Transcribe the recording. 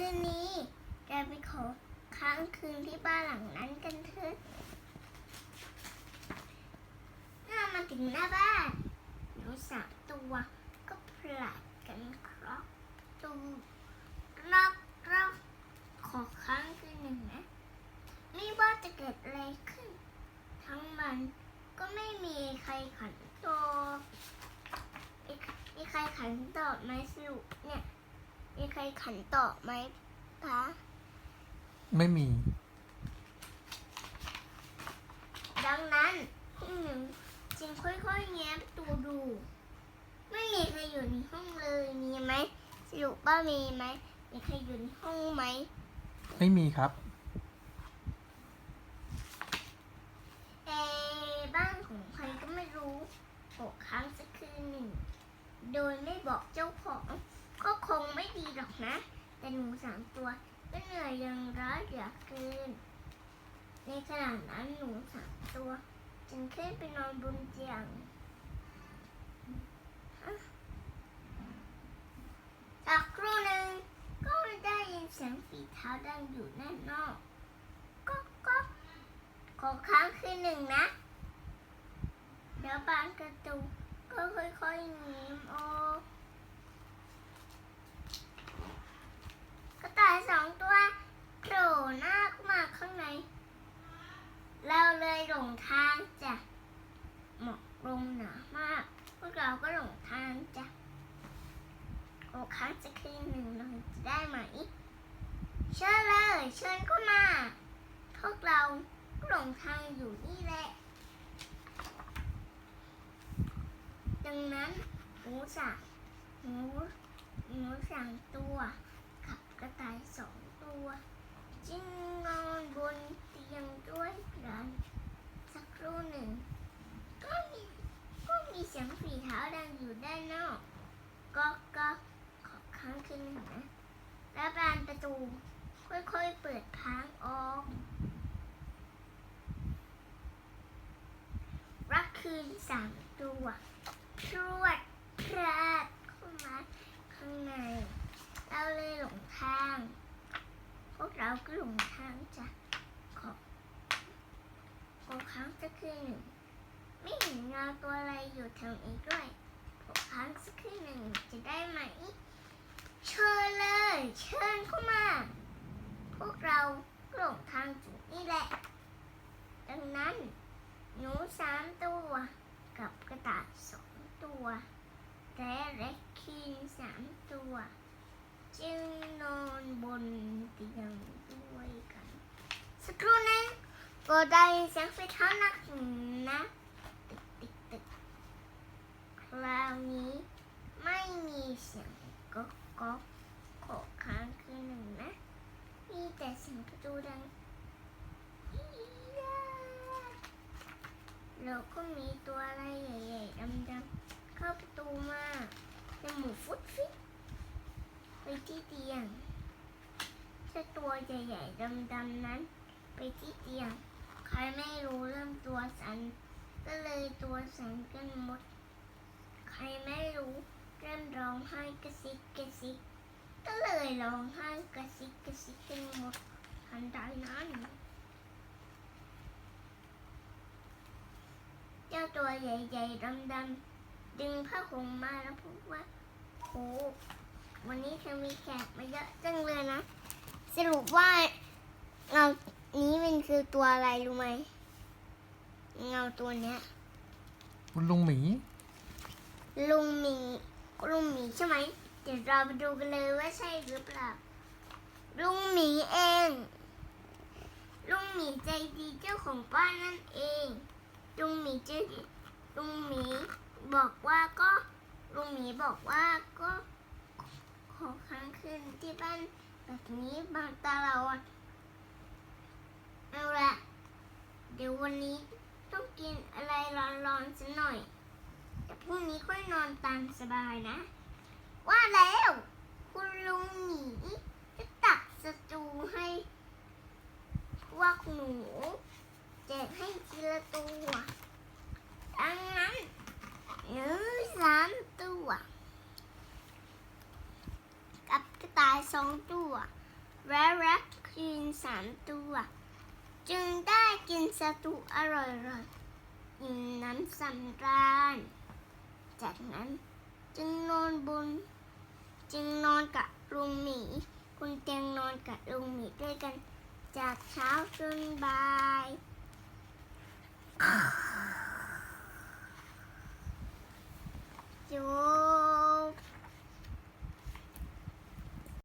คืนนี้แกไปขอค้างคืนที่บ้านหลังนั้นกันเถอะเมื่อมาถึงหน้าบ้านหนูสามตัวก็ผลัดกันครอกตูรอกรอกขอค้างคืนหนึ่งนะไม่ว่าจะเกิดอะไรขึ้น ทั้งมันก็ไม่มีใครขันตอบมีมีใครขันตอบไหมสรุปเนี่ย มีใครขันตอบไหมคะไม่มี ดังนั้นพี่หนึ่งจึงค่อยๆ แง้มตัวดู ไม่มีใครอยู่ในห้องเลยมีไหมสรุปว่ามีไหมมีใครอยู่ในห้องไหมไม่มีครับ เอะบ้านของใครก็ไม่รู้หกครั้งสักคืนหนึ่ง โดยไม่บอกเจ้าของก็คงไม่ ดีหรอกนะ แต่หนูสามตัวก็เหนื่อยยังร้ายเหลือเกินในขณะนั้นหนูสามตัว จึงขึ้นไปนอนบนเตียงฮะจากครู่หนึ่งก็ได้ยินเสียงฝีเท้าดังอยู่ด้านอกก็ก็ขอค้างคืนหนึ่งนะเดี๋ยวบานกระตุกก็ค่อยๆหนีมออกกระ ต่ายสองตัวโผล่หน้าเข้ามาข้างใน เราเลยหลงทางจ้ะหมอกลงหนามาก พวกเราก็หลงทางจ้ะโอ้ค้างจะคืนหนึ่งเราจะได้ไหม เชิญเลย เชิญเข้ามา พวกเราหลงทางอยู่นี่แหละ ดังนั้นหมูสามหมูหมูสามตัว กระต่ายสองตัวจึงนอนบนเตียงด้วยกันสักครู่หนึ่ง ก็มีก็มีเสียงฝีเท้าดังอยู่ด้านนอกก็ก็ขอค้างคืนหนึ่งนะและบานประตู ค่อยๆเปิดพังออกรักคืนสามตัวพรวดพลาดเข้ามาข้างใน เราเลยหลงทาง พวกเราก็หลงทางจ้ะขอขอครั้งสักคืนหนึ่งไม่เห็นเงาตัวอะไรอยู่แถวนี้ด้วยขอครั้งสักคืนหนึ่งจะได้ไหม เชิญเลย เชิญเข้ามา พวกเราหลงทางอยู่นี่แหละ ดังนั้น หนูสามตัว กับกระต่ายสองตัวและเร็กคีนสามตัว จึงนอนบนเตียงด้วยกัน สักครู่หนึงก็ได้เสียงไฟเท้านักนะตึกตึกตึกคราวนี้ไม่มีเสียงก๊อกก๊อกขอค้างคืนหนึ่งนะ มีแต่เสียงประตูดังแล้วก็มีตัวอะไรใหญ่ๆดำๆเข้าประตูมาจมูกฟุดฟิตไป ที่เตียงเจ้าตัวใหญ่ๆดำๆนั้น ไปที่เตียง ใครไม่รู้เริ่มตัวสัน ก็เลยตัวสันกันหมด ใครไม่รู้เริ่มร้องไห้กระซิกกระซิก ก็เลยร้องไห้กระซิกกระซิกกันหมดทันใดนั้นเจ้าตัวใหญ่ๆดำๆดึงผ้าห่มมาแล้วพูดว่าโห วันนี้เธอมีแขกมาเยอะจังเลยนะ สรุปว่าเงานี้มันคือตัวอะไรรู้ไหมเงาตัวเนี้ย คุณลุงหมี ลุงหมีลุงหมีใช่ไหมเดี๋ยวเราไปดูกันเลยว่าใช่หรือเปล่า ลุงหมีเอง ลุงหมีใจดีเจ้าของบ้านนั่นเอง ลุงหมีใจดีลุงหมีบอกว่าก็ลุงหมีบอกว่าก็ขอค้างคืน ที่บ้านแบบนี้บางตลอดเอาละเดี๋ยววันนี้ต้องกินอะไรร้อนๆสักหน่อยแต่พรุ่งนี้ค่อยนอนตามสบายนะ ว่าแล้ว คุณลุงหมีจะตักสตูให้พวกหนูแจกให้ทีละตัวดังนั้นหนูสามตัว กับกระต่าย สองตัว และรักกินสามตัว จึงได้กินสตูอร่อยๆอิ่มน้ำสำราญ จากนั้นจึงนอนบน จึงนอนกับลุงหมี คุณเตียงนอนกับลุงหมีด้วยกัน จากเช้าจนบ่าย